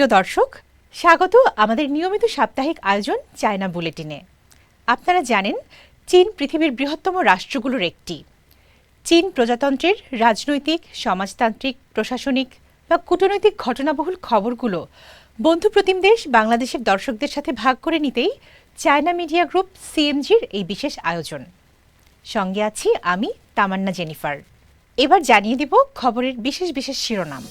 প্রিয় দর্শক, স্বাগত আমাদের নিয়মিত সাপ্তাহিক আয়োজন চায়না বুলেটিনে। আপনারা জানেন, চীন পৃথিবীর বৃহত্তম রাষ্ট্রগুলোর একটি। চীন প্রজাতন্ত্রের রাজনৈতিক, সমাজতান্ত্রিক, প্রশাসনিক বা কূটনৈতিক ঘটনাবহুল খবরগুলো বন্ধু প্রতিম দেশ বাংলাদেশের দর্শকদের সাথে ভাগ করে নিতেই চায়না মিডিয়া গ্রুপ সিএমজির এই বিশেষ আয়োজন। সঙ্গে আছি আমি তামান্না জেনিফার। এবার জানিয়ে দেব খবরের বিশেষ বিশেষ শিরোনাম।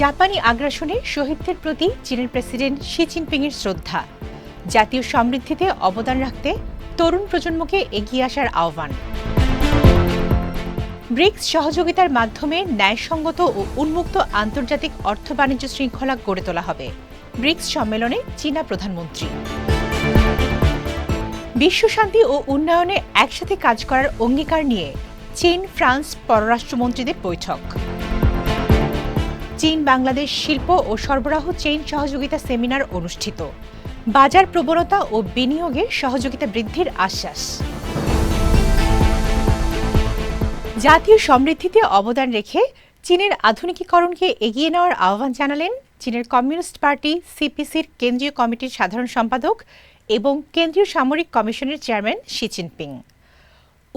জাপানি আগ্রাসনে শহীদদের প্রতি চীনের প্রেসিডেন্ট শি জিনপিংয়ের শ্রদ্ধা। জাতীয় সমৃদ্ধিতে অবদান রাখতে তরুণ প্রজন্মকে এগিয়ে আসার আহ্বান। ব্রিক্স সহযোগিতার মাধ্যমে ন্যায়সঙ্গত ও উন্মুক্ত আন্তর্জাতিক অর্থ বাণিজ্য শৃঙ্খলা গড়ে তোলা হবে। ব্রিক্স সম্মেলনে চীনা প্রধানমন্ত্রী। বিশ্বশান্তি ও উন্নয়নে একসাথে কাজ করার অঙ্গীকার নিয়ে চীন, ফ্রান্স পররাষ্ট্রমন্ত্রীদের বৈঠক। চীন, বাংলাদেশ শিল্প ও সরবরাহ চেইন সহযোগিতা সেমিনার অনুষ্ঠিত। বাজার প্রবণতা ও বিনিয়োগে সহযোগিতা বৃদ্ধির আশ্বাস। জাতীয় সমৃদ্ধিতে অবদান রেখে চীনের আধুনিকীকরণকে এগিয়ে নেওয়ার আহ্বান জানালেন চীনের কমিউনিস্ট পার্টি, সিপিসির কেন্দ্রীয় কমিটির সাধারণ সম্পাদক এবং কেন্দ্রীয় সামরিক কমিশনের চেয়ারম্যান শি জিনপিং।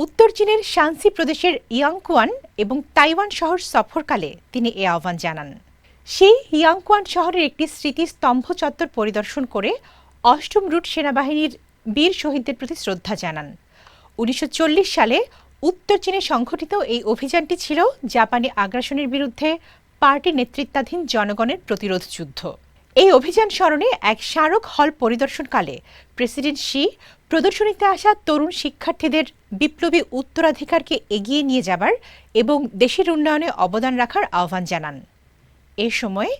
উত্তর চীনের শানসি প্রদেশের ইয়াংকুয়ান এবং তাইওয়ান শহর সফরকালে তিনি এ আহ্বান জানান। সেই ইয়াংকুয়ান শহরের একটি স্মৃতিস্তম্ভ চত্বর পরিদর্শন করে অষ্টম রুট সেনাবাহিনীর বীর শহীদদের প্রতি শ্রদ্ধা জানান। উনিশশো চল্লিশ সালে উত্তর চীনে সংঘটিত এই অভিযানটি ছিল জাপানি আগ্রাসনের বিরুদ্ধে পার্টি নেতৃত্বাধীন জনগণের প্রতিরোধ যুদ্ধ। এই অভিযান স্মরণে এক স্মারক হল পরিদর্শনকালে প্রেসিডেন্ট শি প্রদর্শনীতে আসা তরুণ শিক্ষার্থীদের বিপ্লবী উত্তরাধিকারকে এগিয়ে নিয়ে যাবার এবং দেশের উন্নয়নে অবদান রাখার আহ্বান জানান। এ সময়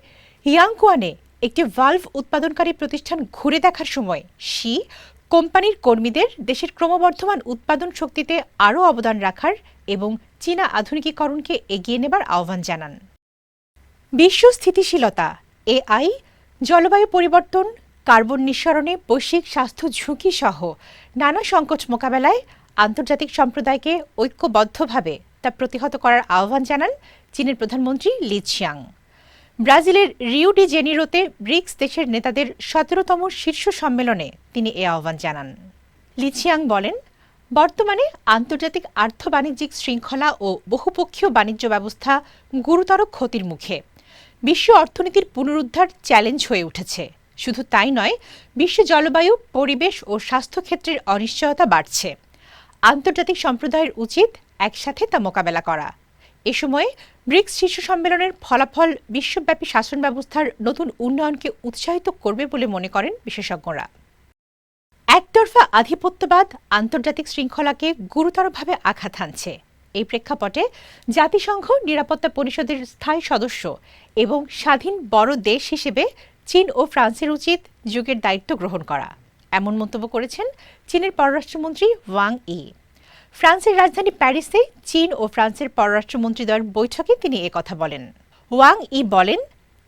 ইয়াংকুয়ানে একটি ভালভ উৎপাদনকারী প্রতিষ্ঠান ঘুরে দেখার সময় শি কোম্পানির কর্মীদের দেশের ক্রমবর্ধমান উৎপাদন শক্তিতে আরও অবদান রাখার এবং চীনা আধুনিকীকরণকে এগিয়ে নেবার আহ্বান জানান। বিশ্ব স্থিতিশীলতা, এআই জলবায়ু পরিবর্তন, কার্বন নিঃসরণে বৈশ্বিক স্বাস্থ্য ঝুঁকি সহ নানা সংকট মোকাবেলায় আন্তর্জাতিক সম্প্রদায়কে ঐক্যবদ্ধভাবে তা প্রতিহত করার আহ্বান জানান চীনের প্রধানমন্ত্রী লি ছিয়াং। ব্রাজিলের রিও ডি জেনিরোতে ব্রিক্স দেশের নেতাদের সতেরোতম শীর্ষ সম্মেলনে তিনি এ আহ্বান জানান। লিচিয়াং বলেন, বর্তমানে আন্তর্জাতিক আর্থ বাণিজ্যিক শৃঙ্খলা ও বহুপক্ষীয় বাণিজ্য ব্যবস্থা গুরুতর ক্ষতির মুখে। বিশ্ব অর্থনীতির পুনরুদ্ধার চ্যালেঞ্জ হয়ে উঠেছে। শুধু তাই নয়, বিশ্ব জলবায়ু, পরিবেশ ও স্বাস্থ্যক্ষেত্রের অনিশ্চয়তা বাড়ছে। আন্তর্জাতিক সম্প্রদায়ের উচিত একসাথে তা মোকাবেলা করা। এ সময় ব্রিক্স শীর্ষ সম্মেলনের ফলাফল বিশ্বব্যাপী শাসন ব্যবস্থার নতুন উন্নয়নকে উৎসাহিত করবে বলে মনে করেন বিশেষজ্ঞরা। একতরফা আধিপত্যবাদ আন্তর্জাতিক শৃঙ্খলাকে গুরুতরভাবে আঘাত হানছে। এই প্রেক্ষাপটে জাতিসংঘ নিরাপত্তা পরিষদের স্থায়ী সদস্য এবং স্বাধীন বড় দেশ হিসেবে চীন ও ফ্রান্সের উচিত যুগের দায়িত্ব গ্রহণ করা। এমন মন্তব্য করেছেন চীনের পররাষ্ট্রমন্ত্রী ওয়াং ই। ফ্রান্সের রাজধানী প্যারিসে চীন ও ফ্রান্সের পররাষ্ট্রমন্ত্রীদ্বয় বৈঠকে তিনি কথা বলেন। ওয়াং ই বলেন,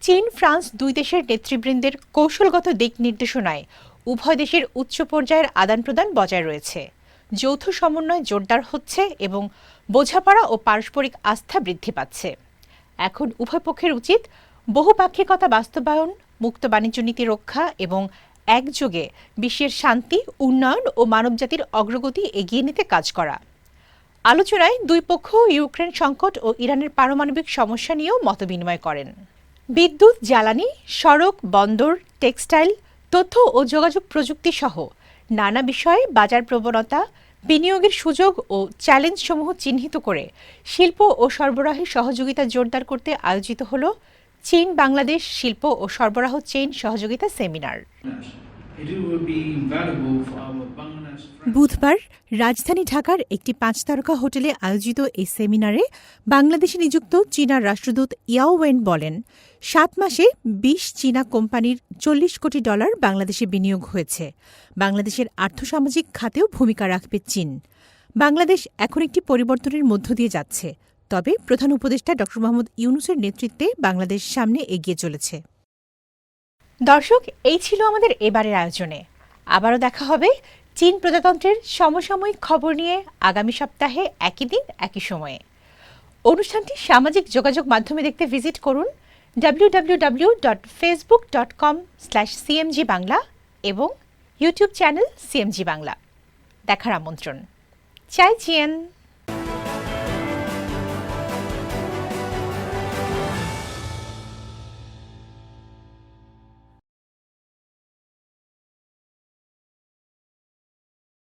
চীন, ফ্রান্স দুই দেশের নেতৃবৃন্দের কৌশলগত দিক নির্দেশনায় উভয় দেশের উচ্চ পর্যায়ের আদান প্রদান বজায় রয়েছে। যৌথ সমন্বয় জোরদার হচ্ছে এবং বোঝাপড়া ও পারস্পরিক আস্থা বৃদ্ধি পাচ্ছে। এখন উভয় পক্ষের উচিত বহুপাক্ষিকতা বাস্তবায়ন, মুক্ত বাণিজ্য নীতি রক্ষা এবং একযোগে বিশ্বের শান্তি, উন্নয়ন ও মানবজাতির অগ্রগতি এগিয়ে নিতে কাজ করা। আলোচনায় দুই পক্ষ ইউক্রেন সংকট ও ইরানের পারমাণবিক সমস্যা নিয়েও মতবিনিময় করেন। বিদ্যুৎ, জ্বালানি, সড়ক, বন্দর, টেক্সটাইল, তথ্য ও যোগাযোগ প্রযুক্তি সহ নানা বিষয়ে বাজার প্রবণতা বিনিয়োগের সুযোগ ও চ্যালেঞ্জসমূহ চিহ্নিত করে শিল্প ও সরবরাহে সহযোগিতা জোরদার করতে আয়োজিত হল চীন বাংলাদেশ শিল্প ও সরবরাহ চেইন সহযোগিতা সেমিনার বুধবার রাজধানী ঢাকার একটি পাঁচ তারকা হোটেলে আয়োজিত এই সেমিনারে বাংলাদেশে নিযুক্ত চীনা রাষ্ট্রদূত ইয়াও ওয়েন বলেন সাত মাসে বিশ চীনা কোম্পানির চল্লিশ কোটি ডলার বাংলাদেশে বিনিয়োগ হয়েছে। বাংলাদেশের আর্থসামাজিক খাতেও ভূমিকা রাখবে চীন। বাংলাদেশ এখন একটি পরিবর্তনের মধ্য দিয়ে যাচ্ছে। তবে প্রধান উপদেষ্টা ড. মোহাম্মদ ইউনুসের নেতৃত্বে বাংলাদেশ সামনে এগিয়ে চলেছে। দর্শক, এই ছিল আমাদের এবারের আয়োজনে। আবারও দেখা হবে চীন প্রজাতন্ত্রের সমসাময়িক খবর নিয়ে আগামী সপ্তাহে একই দিন, একই সময়ে। অনুষ্ঠানটি সামাজিক যোগাযোগ মাধ্যমে দেখতে ভিজিট করুন। সিএমজি বাংলা এবং ইউটিউব চ্যানেল সিএমজি বাংলা দেখার আমন্ত্রণ। চাই চিয়েন